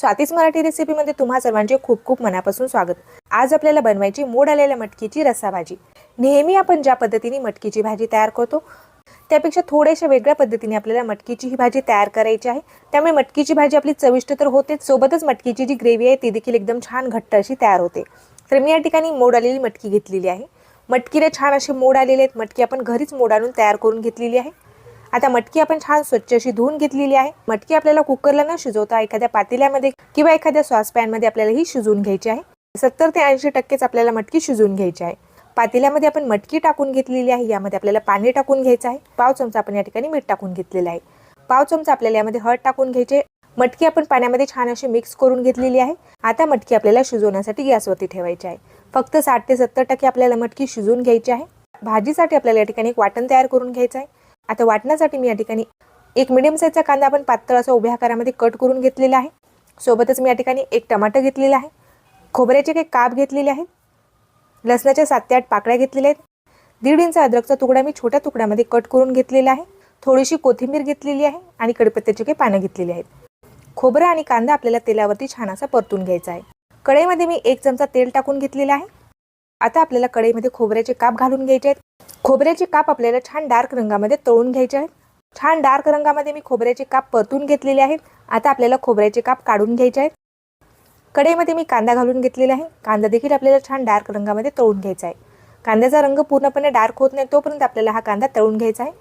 स्वातीच मराठी रेसिपीमध्ये तुम्हा सर्वांचे खूप खूप मनापासून स्वागत. आज आपल्याला बनवायची मोड आलेल्या मटकीची रस्सा भाजी नेहमी आपण ज्या पद्धतीने मटकीची भाजी तयार करतो त्यापेक्षा थोड्याशा वेगळ्या पद्धतीने आपल्याला मटकीची ही भाजी तयार करायची आहे. त्यामुळे मटकीची भाजी आपली चविष्ट तर होतेच सोबतच मटकीची जी ग्रेव्ही आहे ती देखील एकदम छान घट्ट अशी तयार होते. तर मी या ठिकाणी मोड आलेली मटकी घेतलेली आहे. मटकीला छान असे मोड आलेले आहेत. मटकी आपण घरीच मोड आणून तयार करून घेतलेली आहे. आता मटकी आपण छान स्वच्छ अशी धुवून घेतलेली आहे. मटकी आपल्याला कुकरला न शिजवता एखाद्या पातेल्यामध्ये किंवा एखाद्या सॉस पॅनमध्ये आपल्याला ही शिजवून घ्यायची आहे. सत्तर ते ऐंशी टक्केच आपल्याला मटकी शिजवून घ्यायची आहे. पातेल्यामध्ये आपण मटकी टाकून घेतलेली आहे. यामध्ये आपल्याला पाणी टाकून घ्यायचं आहे. पाव चमचा आपण या ठिकाणी मीठ टाकून घेतलेलं आहे. पाव चमचा आपल्याला यामध्ये हळद टाकून घ्यायचे मटकी आपण पाण्यामध्ये छान अशी मिक्स करून घेतलेली आहे. आता मटकी आपल्याला शिजवण्यासाठी गॅसवरती ठेवायची आहे. फक्त साठ ते सत्तर टक्के आपल्याला मटकी शिजवून घ्यायची आहे. भाजीसाठी आपल्याला या ठिकाणी एक वाटण तयार करून घ्यायचं आहे. आता वाटण्यासाठी मी या ठिकाणी एक मिडियम साईजचा कांदा आपण पातळ असा उभ्या आकारामध्ये कट करून घेतलेला आहे. सोबतच मी या ठिकाणी एक टमाटर घेतलेला आहे. खोबऱ्याचे काही काप घेतलेले आहेत. लसणाच्या सात ते आठ पाकळ्या घेतलेल्या आहेत. दीड इंच अद्रकचा तुकडा मी छोट्या तुकड्यामध्ये कट करून घेतलेला आहे. थोडीशी कोथिंबीर घेतलेली आहे आणि कडपत्त्याची काही पानं घेतलेली आहेत. खोबरं आणि कांदा आपल्याला तेलावरती छान असा परतून घ्यायचा आहे. कढईमध्ये मी एक चमचा तेल टाकून घेतलेला आहे. आता आपल्याला कढईमध्ये खोबऱ्याचे काप घालून घ्यायचे आहेत. खोबऱ्याचे काप आपल्याला छान डार्क रंगामध्ये तळून घ्यायचे आहेत. छान डार्क रंगामध्ये मी खोबऱ्याचे काप परतून घेतलेले आहेत. आता आपल्याला खोबऱ्याचे काप काढून घ्यायचे आहेत. कढईमध्ये मी कांदा घालून घेतलेला आहे. कांदा देखील आपल्याला छान डार्क रंगामध्ये तळून घ्यायचा आहे. कांद्याचा रंग पूर्णपणे डार्क होत नाही तोपर्यंत आपल्याला हा कांदा तळून घ्यायचा आहे.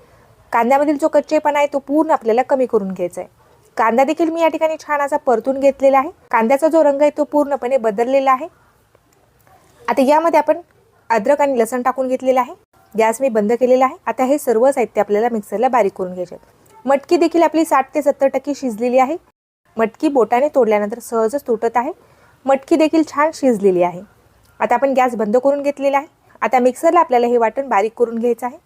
कांद्यामधील जो कच्चेपणा आहे तो पूर्ण आपल्याला कमी करून घ्यायचा आहे. कांदा देखील मी या ठिकाणी छान असा परतून घेतलेला आहे. कांद्याचा जो रंग आहे तो पूर्णपणे बदललेला आहे. आता यामध्ये आपण अद्रक आणि लसण टाकून घेतलेलं आहे. गॅस मी बंद केलेला आहे. आता हे सर्व साहित्य आपल्याला मिक्सरला बारीक करून घ्यायचे मटकी देखील आपली साठ ते सत्तर टक्के शिजलेली आहे. मटकी बोटाने तोडल्यानंतर सहजच तुटत आहे. मटकी देखील छान शिजलेली आहे. आता आपण गॅस बंद करून घेतलेला आहे. आता मिक्सरला आपल्याला हे वाटण बारीक करून घ्यायचं आहे.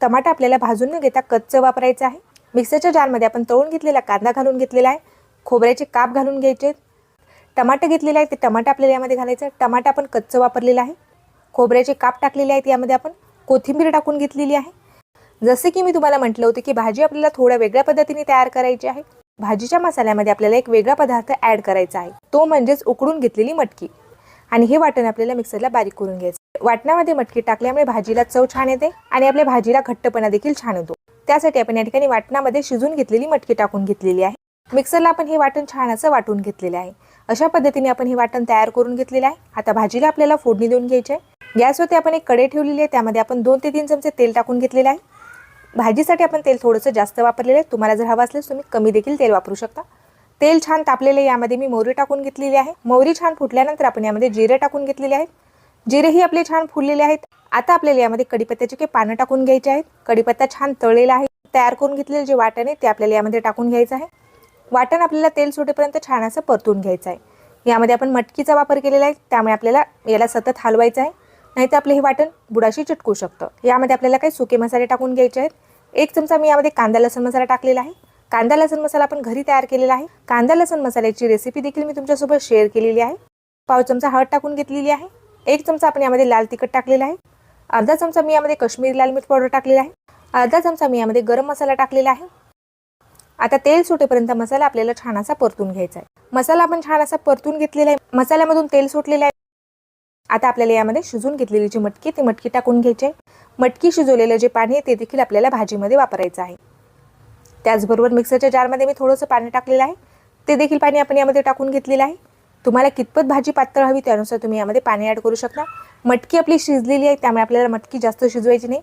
टमाटा आपल्याला भाजून न घेता कच्चं वापरायचं आहे. मिक्सरच्या जारमध्ये आपण तळून घेतलेला कांदा घालून घेतलेला आहे. खोबऱ्याचे काप घालून घ्यायचे आहेत. टमाटे घेतलेले आहे ते टमाटे आपल्याला यामध्ये घालायचं आहे टमाटा आपण कच्चं वापरलेलं आहे. खोबऱ्याचे काप टाकलेले आहेत यामध्ये आपण कोथिंबीर टाकून घेतलेली आहे. जसे की मी तुम्हाला म्हटलं होतं की भाजी आपल्याला थोड्या वेगळ्या पद्धतीने तयार करायची आहे. भाजीच्या मसाल्यामध्ये आपल्याला एक वेगळा पदार्थ ॲड करायचा आहे. तो म्हणजेच उकडून घेतलेली मटकी. आणि हे वाटण आपल्याला मिक्सरला बारीक करून घ्यायचं वाटणामध्ये मटकी टाकल्यामुळे भाजीला चव छान येते आणि आपल्या भाजीला घट्टपणा देखील छान येतो त्यासाठी आपण या ठिकाणी वाटणामध्ये शिजून घेतलेली मटकी टाकून घेतलेली आहे. मिक्सरला आपण हे वाटण छान असं वाटून घेतलेले आहे. अशा पद्धतीने आपण हे वाटण तयार करून घेतलेलं आहे. आता भाजीला आपल्याला फोडणी देऊन घ्यायची आहे. गॅसवरती आपण एक कडे ठेवलेली आहे. त्यामध्ये आपण दोन ते तीन चमचे तेल टाकून घेतलेले आहे. भाजीसाठी आपण तेल थोडंसं जास्त वापरलेलं आहे. तुम्हाला जर हवं असल्यास तुम्ही कमी देखील तेल वापरू शकता. तेल छान तापलेले आहे. यामध्ये मी मोहरी टाकून घेतलेली आहे. मोहरी छान फुटल्यानंतर आपण यामध्ये जिरे टाकून घेतलेले आहेत. जिरेही आपले छान फुललेले आहेत. आता आपल्याला यामध्ये कडीपत्त्याचे काही पानं टाकून घ्यायचे आहेत. कडीपत्ता छान तळलेला आहे. तयार करून घेतलेले जे वाटण आहे ते आपल्याला यामध्ये टाकून घ्यायचं आहे. वाटण आपल्याला तेल सुटेपर्यंत छान असं परतून घ्यायचं आहे. यामध्ये आपण मटकीचा वापर केलेला आहे त्यामुळे आपल्याला याला सतत हलवायचं आहे. नाहीतर आपलं हे वाटण बुडाशी चिटकू शकतं. यामध्ये आपल्याला काही सुके मसाले टाकून घ्यायचे आहेत. एक चमचा मी यामध्ये कांदा लसूण मसाला टाकलेला आहे. कांदा लसूण मसाला आपण घरी तयार केलेला आहे. कांदा लसूण मसाल्याची रेसिपी देखील मी तुमच्यासोबत शेअर केलेली आहे. पाव चमचा हळद टाकून घेतलेली आहे. एक चमचा आपण यामध्ये लाल तिखट टाकलेला आहे. अर्धा चमचा मी यामध्ये काश्मीरी लाल मिर्च पावडर टाकलेला आहे. अर्धा चमचा मी यामध्ये गरम मसाला टाकलेला आहे. आता तेल सुटेपर्यंत मसाला आपल्याला छान असा परतून घ्यायचा आहे. मसाला आपण छान असा परतून घेतलेला आहे. मसाल्यामधून तेल सुटलेलं आहे. आता आपल्याला यामध्ये शिजून घेतलेली जी मटकी ती मटकी टाकून घ्यायची आहे. मटकी शिजवलेलं जे पाणी आहे ते देखील आपल्याला भाजीमध्ये वापरायचं आहे. त्याचबरोबर मिक्सरच्या जारमध्ये मी थोडंसं पाणी टाकलेलं आहे. ते देखील पाणी आपण यामध्ये टाकून घेतलेलं आहे. तुम्हाला कितपत भाजी पातळ हवी त्यानुसार तुम्ही यामध्ये पाणी ॲड करू शकता. मटकी आपली शिजलेली आहे त्यामुळे आपल्याला मटकी जास्त शिजवायची नाही.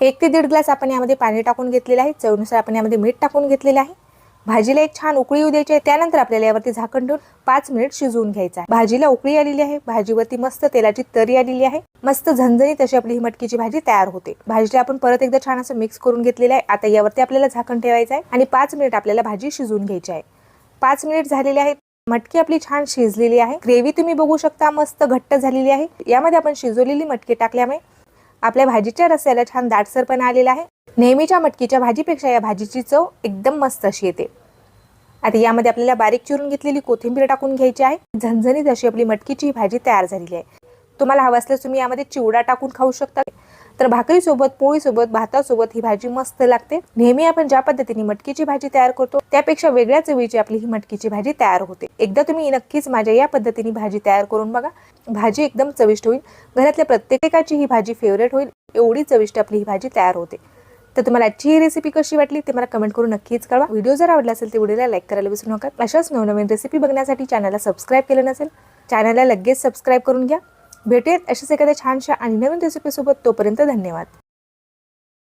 एक ते दीड ग्लास आपण यामध्ये पाणी टाकून घेतलेलं आहे. चवीनुसार आपण यामध्ये मीठ टाकून घेतलेलं आहे. भाजीला एक छान उकळी येऊ द्यायची आहे त्यानंतर आपल्याला यावरती झाकण ठेवून पाच मिनिट शिजवून घ्यायचं आहे. भाजीला उकळी आलेली आहे भाजीवरती मस्त तेलाची तरी आलेली आहे मस्त झणझणीत अशी आपली ही मटकीची भाजी तयार होते. भाजीला आपण परत एकदा छान असं मिक्स करून घेतलेलं आहे आता यावरती आपल्याला झाकण ठेवायचं आहे आणि पाच मिनिट आपल्याला भाजी शिजवून घ्यायची आहे. पाच मिनिट झालेले आहेत मटकी आपली छान शिजलेली आहे ग्रेव्ही तुम्ही बघू शकता मस्त घट्ट झालेली आहे. यामध्ये आपण शिजवलेली मटकी टाकल्यामुळे आपल्या भाजीच्या रस्स्याला छान दाटसरपणा आलेला आहे. नेहमीच्या मटकीच्या भाजीपेक्षा या भाजीची चव एकदम मस्त अशी येते. आता यामध्ये आपल्याला बारीक चिरून घेतलेली कोथिंबीर टाकून घ्यायची आहे. झणझणीत अशी आपली मटकीची ही भाजी तयार झालेली आहे. तुम्हाला हवं असल्यास तुम्ही यामध्ये चिवडा टाकून खाऊ शकता. तर भाकरीसोबत पोळीसोबत भातासोबत ही भाजी मस्त लागते. नेहमी आपण ज्या पद्धतीने मटकीची भाजी तयार करतो त्यापेक्षा वेगळ्या चवीची आपली ही मटकीची भाजी तयार होते. एकदा तुम्ही नक्कीच माझ्या या पद्धतीने भाजी तयार करून बघा. भाजी एकदम चविष्ट होईल. घरातल्या प्रत्येकाची ही भाजी फेवरेट होईल. एवढी चविष्ट आपली ही भाजी तयार होते. तर तुम्हाला आजची ही रेसिपी कशी वाटली ते मला कमेंट करून नक्कीच कळवा. व्हिडिओ जर आवडला असेल तर व्हिडिओला लाईक करायला विसरू नका. अशाच नवनवीन रेसिपी बघण्यासाठी चॅनलला सबस्क्राईब केलं नसेल चॅनलला लगेच सबस्क्राईब करून घ्या. भेटेल अशाच एखाद्या छानशा आणि नवीन रेसिपीसोबत तोपर्यंत धन्यवाद.